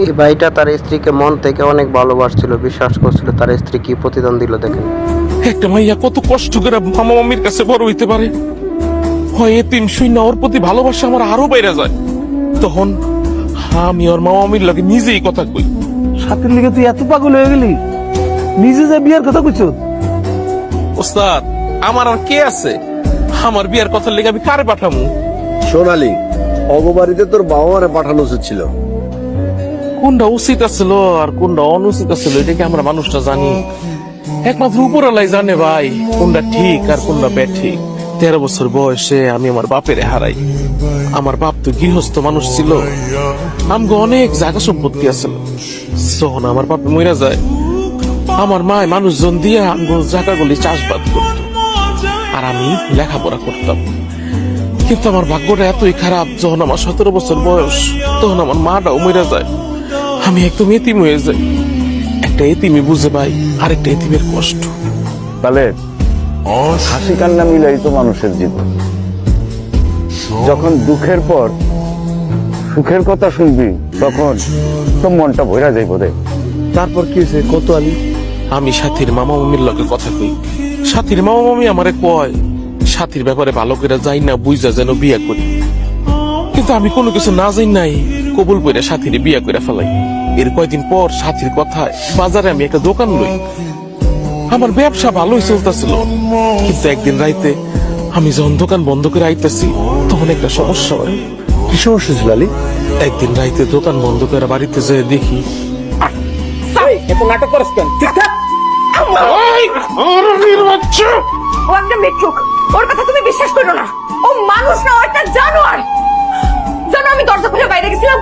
এই ভাইটা তার স্ত্রীকে মন থেকে অনেক ভালোবাসছিল বিশ্বাস করছিল তার স্ত্রী কি প্রতিদান দিল দেখেন। একটা মাইয়া কত কষ্ট করে মামা মামির কাছে বড় হইতে পারে। হয় এতিম শূন্য ওর প্রতি ভালোবাসা আমার আরও বাইরে যায়। তখন আমি ওর মামা মামির লাগে নিজেই কথা কই। সাথের লিগে তুই এত পাগল হয়ে গেলি? নিজে যে বিয়ার কথা কইছ? ওস্তাদ আমার আর কে আছে? আমার বিয়ার কথা লেগে আমি কারে পাঠামু? সোনালি অগবাড়িতে তোর বাবা মারে পাঠানো উচিত ছিল। কোনটা উচিত আছিল আর কোনটা অনুচিত আছিল, এটা কি আমরা মানুষটা জানি? একমাত্র উপরালাই জানে ভাই, কোনটা ঠিক আর কোনটা ব্যাঠিক তেরো বছর বয়সে আমি আমার বাপের হারাই। আমার বাপ তো গৃহস্থ মানুষ ছিল। আমগো অনেক জায়গা সম্পত্তি আছিল যখন আমার বাপ মরে যায়, আমার মায় মানুষজন দিয়ে আমগো জায়গাগুলি চাষবাদ করত। আর আমি লেখাপড়া করতাম। কিন্তু আমার ভাগ্যটা এতই খারাপ, যখন আমার সতেরো বছর বয়স, তখন আমার মাটাও মরে যায়। আমি একদম এতিম হয়ে যাই। একটা এতিমি বুঝে পাই আরেকটা এতিমের কষ্ট। তাহলে হাসি কান্না মিলাই তো মানুষের জীবন। যখন দুঃখের পর সুখের কথা শুনবি তখন তো মনটা ভরা যাইব রে তারপর কি হয়েছে? কত আলী? আমি সাথীর মামা মামির লগে কথা কই। সাথীর মামা মামি আমারে কয় সাথীর ব্যাপারে ভালো করে যাই না বুঝা যেন বিয়া করি। কিন্তু আমি কোনো কিছু না যাই নাই। কবুল করে সাথীরে বিয়া করে ফেলাই। এর কয়দিন পর সাথীর কথায় বাজারে আমি একটা দোকান লই। আমার ব্যবসা ভালোই চলতেছিল। কিন্তু একদিন রাইতে আমি যখন দোকান বন্ধ করে আইতেছি তখন একটা সমস্যা হয়। কি সমস্যা ছিল আলী? একদিন রাইতে দোকান বন্ধ করে বাড়িতে যেয়ে দেখি ও একটা মিথ্যুক। ওর কথা তুমি বিশ্বাস করো না। ও মানুষ না ও একটা জানোয়ার। জানো আমি দরজা খুলে বাইরে গেছিলাম।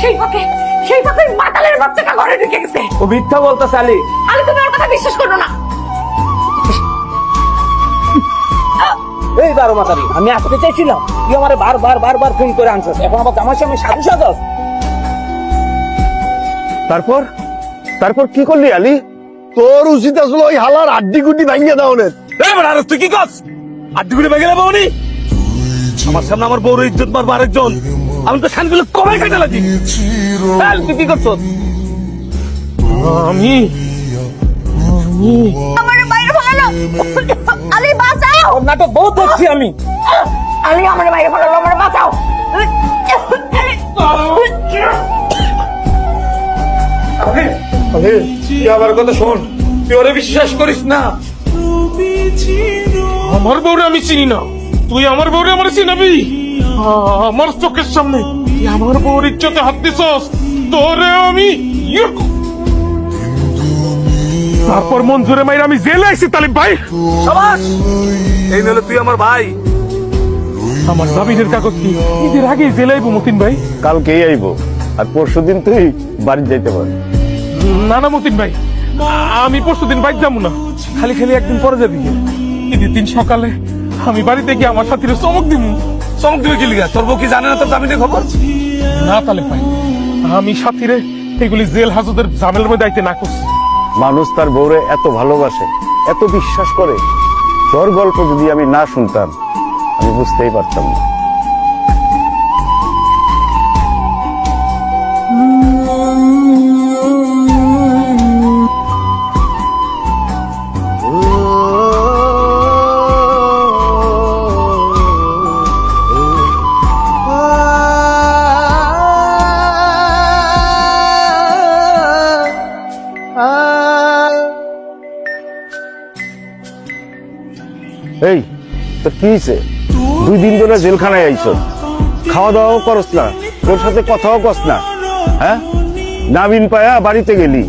সেই ফাঁকে সেই ফাঁকে মাতালের বাচ্চাটা ঘরে ঢুকে গেছে। ও মিথ্যা বলতেছে আলী। আরে তুমি ওর কথা বিশ্বাস করো না। এই বারো মাতারি আমি আসতে চাইছিলাম তুই আমার বারবার বারবার ফোন করে আনছিস। এখন আমার জামার সঙ্গে সাধু সাজস তারপর? তারপর কি করলি আলী? তোর উচিত আসলে ওই হালার আড্ডি গুড্ডি ভাঙিয়ে দাও নে তুই কি কস আড্ডি বেগে যাব উনি আমার সামনে আমার বউর ইজ্জত মারবো আরেকজন। আমি তো শানগুলো কমাই কাটা লাগি। তুই কি করছ আমি আমি আমার আলি বাঁচাও। নাটক বহুত দেখছি আমি। আলি আমার বাইরে ফেলালো আমার বাঁচাও। তুই আমার কথা শোন। তুই ওরে বিশ্বাস করিস না। আমার বউরে আমি চিনি না। তুই আমার বউরে আমার চিনাবি? আ- আমার চোখের সামনে। তুই আমার বউর ইজ্জতে হাত দিছস। তোরে আমি তারপর মঞ্জুরে মাইরে আমি জেলে আইছি তালিম ভাই। সবাস! এই নলে তুই আমার ভাই। আমার জামিনের কাগজ কি? ঈদের আগে জেলে আইবো মতিন ভাই। কালকেই আইবো। আর পরশুদিন তুই বাড়ি যাইতে পারবি। না না মতিন ভাই। আমি পরশু দিন বাইক যাব না। খালি খালি একদিন পরে যাবি। ঈদের দিন সকালে আমি বাড়িতে গিয়ে আমার সাথীরে চমক দিব চমক দিবে কি তোর বউ কি জানে না তোর জামিনের খবর? না তালে পাই। আমি সাথীরে এগুলি জেল হাজতের ঝামেলার মধ্যে আইতে না করছি। মানুষ তার বউরে এত ভালোবাসে, এত বিশ্বাস করে। তোর গল্প যদি আমি না শুনতাম, আমি বুঝতেই পারতাম না। এই তোর কি হয়েছে দুই দিন ধরে জেলখানায় আইছ। খাওয়া দাওয়াও করস না, তোর সাথে কথাও কস না হ্যাঁ? নাবিন পায়া বাড়িতে গেলি,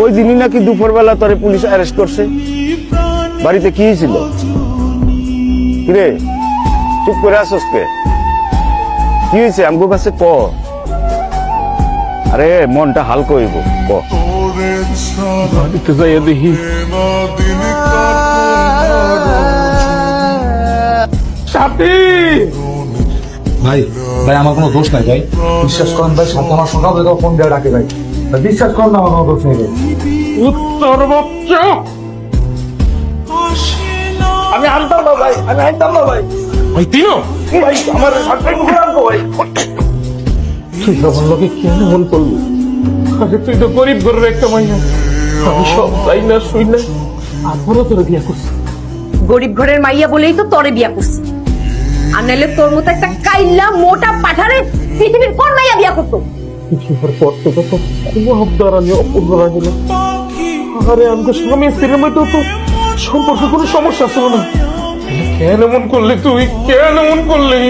ওই দিনই নাকি দুপুরবেলা তোরে পুলিশ অ্যারেস্ট করছে। বাড়িতে কি ছিল কিরে, চুপ করে আসস কে? কি হয়েছে আমগো কাছে ক? আরে, মনটা হালকা হইব, ক? বাড়িতে যাইয়া দেখি সাথী ভাই ভাই আমার কোনো দোষ নাই ভাই। বিশ্বাস করেন ভাই সাথে আমার সকাল থেকে ফোন দিয়ে ডাকে ভাই। বিশ্বাস করেন না আমার কোনো দোষ নেই উত্তর বাচ্চা আমি আনতাম না ভাই আমি আনতাম না ভাই। ভাই তিনো ভাই আমার সাথে ঘুরে আনব ভাই। তুই লোকে কেন মন করলি আরে তুই তো গরিব ঘরের একটা মাইয়া। আমি সব চাই না শুই না। তোর বিয়া করছি। গরিব ঘরের মাইয়া বলেই তো তরে বিয়া করছি। আর নাহলে তোর মতো একটা কাইল্লা মোটা পাঠারে পৃথিবীর কোন মাইয়া বিয়া করতো? পর তো অপূর্ণ গেল আরে আমি তো স্বামী স্ত্রীর মধ্যে তো সম্পর্কে কোনো সমস্যা ছিল না। কেন এমন করলে তুই? কেন এমন করলি?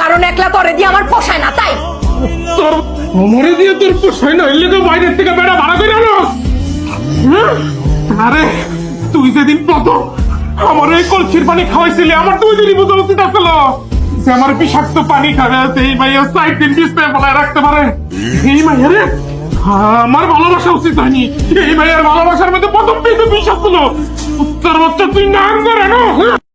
কারণ একলা তরে দিয়ে আমার পোষায় না তাই? তোর মরে দিয়ে তোর পোষায় না, এলে তো বাইরের থেকে বেড়া ভাড়া করে আনোস হ্যাঁ? আরে, তুই যেদিন প্রথম আমার এই কলসির পানি খাওয়াইছিলি, আমার দুই দিনই বোঝা উচিত আসল যে আমার বিষাক্ত পানি খাবে এই মাইয়া সাইড দিন বিস্তায় বলায় রাখতে পারে। এই মাইয়া রে, আমার ভালোবাসা উচিত হয়নি। এই মাইয়ার ভালোবাসার মধ্যে প্রথম পেয়ে বিষাক্ত উত্তর বাচ্চা তুই নাম করে না